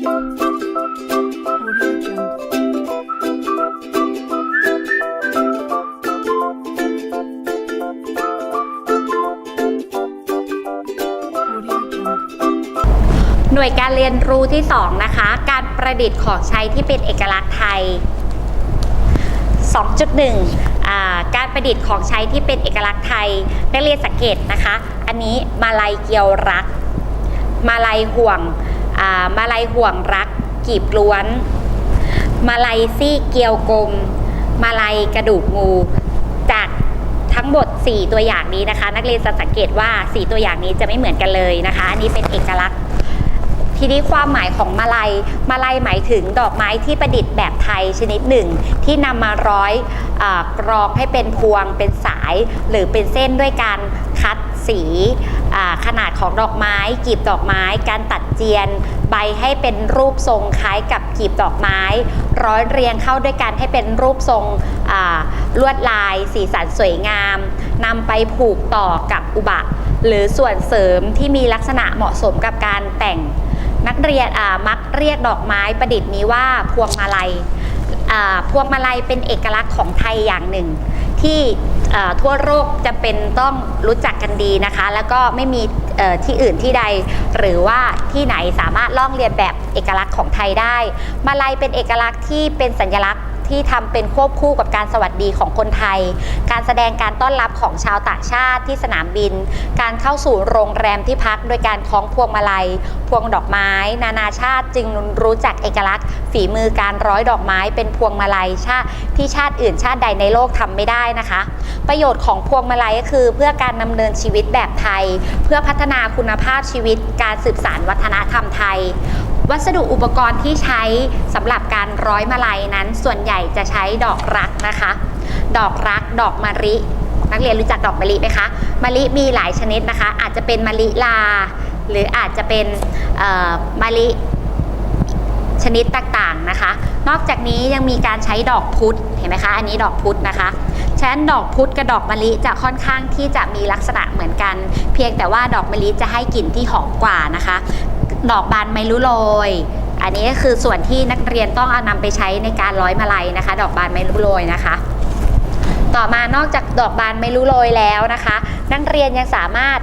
หน่วยการเรียนรู้ที่ 2 นะคะ การประดิษฐ์ของใช้ที่เป็นเอกลักษณ์ไทย 2.1อ่าการประดิษฐ์ของใช้ที่เป็นเอกลักษณ์ไทยนักเรียนสังเกตนะคะ อันนี้มาลัยเกียวรัก มาลัยห่วง มาลัยห่วงรักกีบล้วน มาลัยซี่เกียวกลม มาลัยกระดูกงู จากทั้งหมด 4 ตัวอย่างนี้นะคะ นักเรียนจะสังเกตว่า 4 ตัวอย่างนี้จะไม่เหมือนกันเลยนะคะ อันนี้เป็นเอกลักษณ์ ทีนี้ความหมายของมาลัย มาลัยหมายถึงดอกไม้ที่ประดิษฐ์แบบไทยชนิดหนึ่ง ที่นำมาร้อยอกรองให้เป็นพวงเป็นสาย หรือเป็นเส้นด้วยการคัดสีขนาดของดอกไม้กีบดอกไม้ การตัดเจียน ใบให้เป็นรูปทรงคล้ายกับกีบดอกไม้ ร้อยเรียงเข้าด้วยกันให้เป็นรูปทรงลวดลาย สีสันสวยงามนำไปผูกต่อกับอุบะ หรือส่วนเสริมที่มีลักษณะเหมาะสมกับการแต่ง นักเรียนมักเรียกดอกไม้ประดิษฐ์นี้ว่าพวงมาลัยพวงมาลัยเป็นเอกลักษณ์ของไทยอย่างหนึ่ง ที่ทั่วโลกจะเป็นต้องรู้จักกันดีนะคะ แล้วก็ไม่มีที่อื่นที่ใด หรือว่าที่ไหนสามารถลอกเรียนแบบเอกลักษณ์ของไทยได้ มาลัยเป็นเอกลักษณ์ที่เป็นสัญลักษณ์ ที่ทำเป็นควบคู่กับการสวัสดีของคนไทย การแสดงการต้อนรับของชาวต่างชาติที่สนามบิน การเข้าสู่โรงแรมที่พักโดยการคล้องพวงมาลัย พวงดอกไม้ นานาชาติจึงรู้จักเอกลักษณ์ ฝีมือการร้อยดอกไม้เป็นพวงมาลัยชาติที่ชาติอื่นชาติใดในโลกทำไม่ได้นะคะ ประโยชน์ของพวงมาลัยก็คือ เพื่อการดำเนินชีวิตแบบไทย เพื่อพัฒนาคุณภาพชีวิตการสืบสานวัฒนธรรมไทย วัสดุอุปกรณ์ที่ใช้สำหรับการร้อยมาลัยนั้น ส่วนใหญ่จะใช้ดอกรักนะคะ ดอกรักดอกมะรินักเรียนรู้จักดอกมะลิไหมคะมะลิมีหลายชนิดนะคะ อาจจะเป็นมะลิลา หรืออาจจะเป็นมะลิชนิดต่างๆนะคะ นอกจากนี้ยังมีการใช้ดอกพุธเห็นไหมคะอันนี้ดอกพุธนะคะฉะนั้นดอกพุธกับดอกมะลิจะค่อนข้างที่จะมีลักษณะเหมือนกัน เพียงแต่ว่าดอกมะลิจะให้กลิ่นที่หอมกว่านะคะ ดอกบานไม่รู้โรย อันนี้ก็คือส่วนที่นักเรียนต้องเอานำไปใช้ในการร้อยมาลัยนะคะ ดอกบานไม่รู้โรยนะคะ ต่อมานอกจากดอกบานไม่รู้โรยแล้วนะคะ นักเรียนยังสามารถ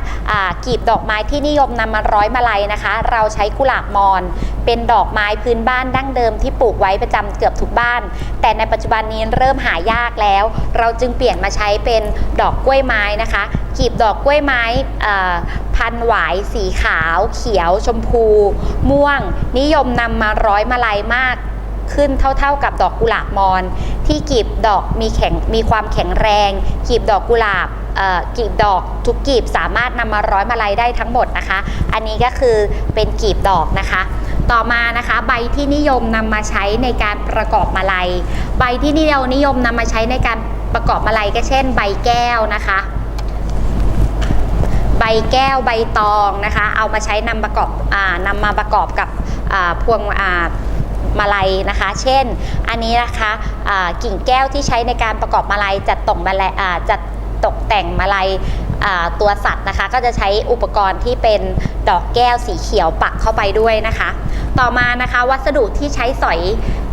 กรีบดอกไม้ที่นิยมนำมาร้อยมาลัยนะคะ เราใช้กุหลาบมอน เป็นดอกไม้พื้นบ้านดั้งเดิมที่ปลูกไว้ประจำเกือบทุกบ้าน แต่ในปัจจุบันนี้เริ่มหายากแล้ว เราจึงเปลี่ยนมาใช้เป็นดอกกล้วยไม้นะคะกรีบดอกกล้วยไม้พันหวายสีขาว เขียว ชมพู ม่วง นิยมนำมาร้อยมาลัยมาก ขึ้นเท่า ๆกับดอกกุหลาบมอน ที่กีบดอกมีแข็งมีความแข็งแรง กีบดอกกุหลาบกีบดอกทุกกีบสามารถนำมาร้อยมาลัยได้ทั้งหมดนะคะ อันนี้ก็คือเป็นกีบดอกนะคะ ต่อมานะคะใบที่นิยมนำมาใช้ในการประกอบมาลัย ใบที่นิยมนิยมนำมาใช้ในการประกอบมาลัยก็เช่น ใบแก้วนะคะ ใบแก้วใบตองนะคะ เอามาใช้นำประกอบอ่านำมาประกอบกับพวงอ่า มาลัยนะคะ เช่น อันนี้นะคะกิ่งแก้วที่ใช้ในการประกอบมาลัยจัดตกมาลัยจัดตกแต่งมาลัยตัวสัตว์นะคะ ก็จะใช้อุปกรณ์ที่เป็นดอกแก้วสีเขียวปักเข้าไปด้วยนะคะ ต่อมานะคะวัสดุที่ใช้สอย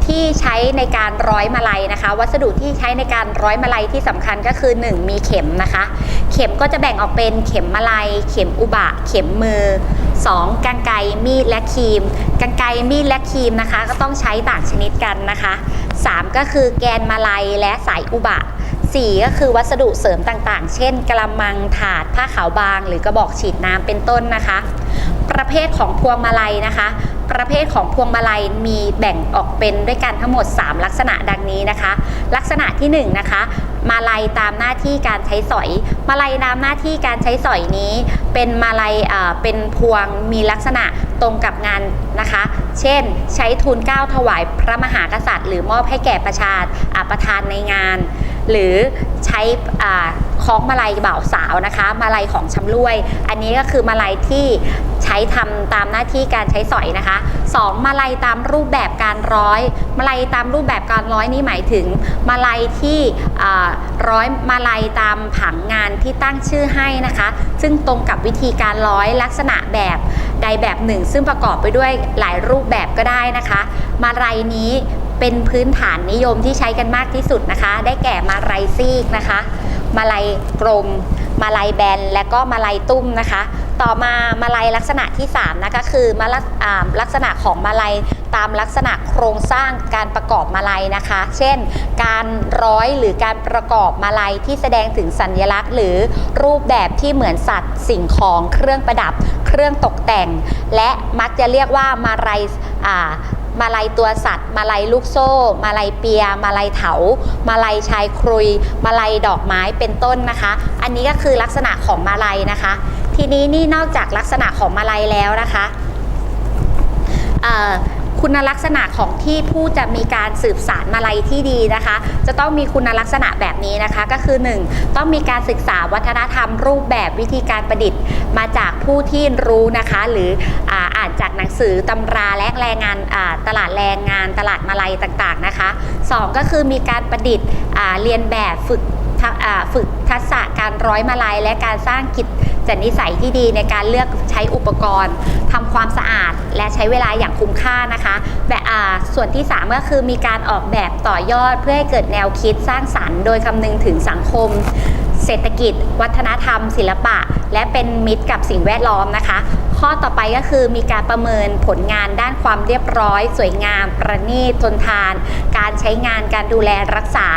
ที่ใช้ในการร้อยมาลัยนะคะ วัสดุที่ใช้ในการร้อยมาลัยที่สำคัญก็คือ 1 มีเข็มนะคะ เข็มก็จะแบ่งออกเป็นเข็มมาลัย เข็มอุบะ เข็มมือ 2. กรรไกมีดและครีมกรรไกมีดและครีมนะคะ ก็ต้องใช้ต่างชนิดกันนะคะ 3 ก็คือแกนมาลัยและสายอุบะ 4 ก็คือวัสดุเสริมต่างๆ เช่น กระมังถาดผ้าขาวบาง หรือกระบอกฉีดน้ำเป็นต้นนะคะ ประเภทของพวงมาลัยนะคะ ประเภทของพวงมาลัยมีแบ่งออกเป็นด้วยกันทั้งหมด 3 ลักษณะดังนี้นะคะ ลักษณะที่1นะคะ มาลัยตามหน้าที่การใช้สอย มาลัยตามหน้าที่การใช้สอยนี้ เป็นมาลัยอ่าเป็นพวงมีลักษณะตรงกับงานนะคะ เช่น ใช้ทูลเก้าถวายพระมหากษัตริย์ หรือมอบให้แก่ประชาอ่าประธานในงาน หรือใช้อา คล้องมาลัยบ่าวสาวนะคะ มาลัยของชำร่วย อันนี้ก็คือมาลัยที่ใช้ทำตามหน้าที่การใช้สอยนะคะสองมาลัยตามรูปแบบการร้อย มาลัยตามรูปแบบการร้อยนี่หมายถึง มาลัยที่ร้อยมาลัยตามผังงานที่ตั้งชื่อให้นะคะ ซึ่งตรงกับวิธีการร้อยลักษณะแบบใดแบบหนึ่ง ซึ่งประกอบไปด้วยหลายรูปแบบก็ได้นะคะ มาลัยนี้เป็นพื้นฐานนิยมที่ใช้กันมากที่สุดนะคะ ได้แก่มาลัยซีกนะคะ มาลัยกลม มาลัยแบน และก็มาลัยตุ้มนะคะ ต่อมามาลัยลักษณะที่3นะคะคือมาลักอ่าลักษณะของมาลัยตามลักษณะโครงสร้างการประกอบมาลัยนะคะ เช่น การร้อยหรือการประกอบมาลัยที่แสดงถึงสัญลักษณ์ หรือรูปแบบที่เหมือนสัตว์สิ่งของเครื่องประดับ เครื่องตกแต่ง และมักจะเรียกว่ามาลัย มาลัยตัวสัตว์ มาลัยลูกโซ่ มาลัยเปีย มาลัยเถา มาลัยชายครุย มาลัยดอกไม้เป็นต้นนะคะ อันนี้ก็คือลักษณะของมาลัยนะคะ ทีนี้นี่นอกจากลักษณะของมาลัยแล้วนะคะ คุณลักษณะของที่ผู้จะมีการสืบสารมาลัยที่ดีนะคะ จะต้องมีคุณลักษณะแบบนี้นะคะก็คือ 1. ต้องมีการศึกษาวัฒนธรรมรูปแบบวิธีการประดิษฐ์ มาจากผู้ที่รู้นะคะ หรืออ่านจากหนังสือตำราและแรงงานตลาดแรงงานตลาดมาลัยต่างๆนะคะ 2 ก็คือมีการประดิษฐ์เรียนแบบฝึกทักอ่าฝึกทักษะการร้อยมาลัยและการสร้างกิจ จะนิสัยที่ดีในการเลือกใช้อุปกรณ์ทำความสะอาดและใช้เวลาอย่างคุ้มค่านะคะแบบอ่ส่วนที่ 3 ก็คือมีการออกแบบต่อยอดเพื่อให้เกิดแนวคิดสร้างสรรค์ โดยคำนึงถึงสังคม เศรษฐกิจ วัฒนธรรม ศิลปะ และเป็นมิตรกับสิ่งแวดล้อมนะคะ ข้อต่อไปก็คือมีการประเมินผลงานด้านความเรียบร้อย สวยงาม ประณีตทนทาน การใช้งานการดูแลรักษา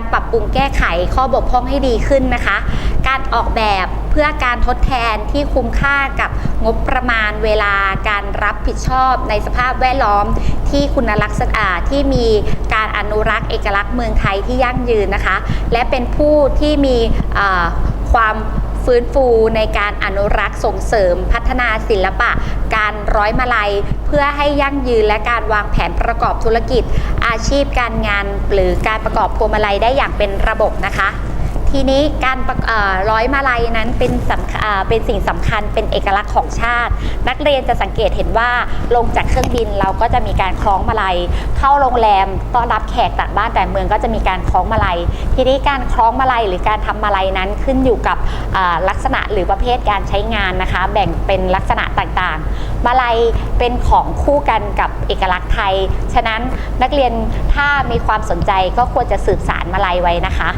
การปรับปรุงแก้ไขข้อบกพร่องให้ดีขึ้นนะคะ การออกแบบเพื่อการทดแทนที่คุ้มค่ากับงบประมาณเวลาการรับผิดชอบในสภาพแวดล้อมที่คุณลักษณะที่มีการอนุรักษ์เอกลักษณ์เมืองไทยที่ยั่งยืนนะคะ และเป็นผู้ที่มีความ ฟื้นฟูในการอนุรักษ์ส่งเสริมพัฒนาศิลปะ การร้อยมาลัย เพื่อให้ยั่งยืนและการวางแผนประกอบธุรกิจ อาชีพการงาน หรือการประกอบพวงมาลัยได้อย่างเป็นระบบนะคะ ทีนี้การร้อยมาลัยนั้นเป็นสำคัญเป็นสิ่งสำคัญเป็นเอกลักษณ์ของชาติ นักเรียนจะสังเกตเห็นว่าลงจากเครื่องบินเราก็จะมีการคล้องมาลัย เข้าโรงแรมต้อนรับแขกจากบ้านแต่เมืองก็จะมีการคล้องมาลัย ทีนี้การคล้องมาลัยหรือการทำมาลัยนั้นขึ้นอยู่กับลักษณะหรือประเภทการใช้งานนะคะ แบ่งเป็นลักษณะต่างๆ มาลัยเป็นของคู่กันกับเอกลักษณ์ไทย ฉะนั้นนักเรียนถ้ามีความสนใจก็ควรจะสืบสารมาลัยไว้นะคะ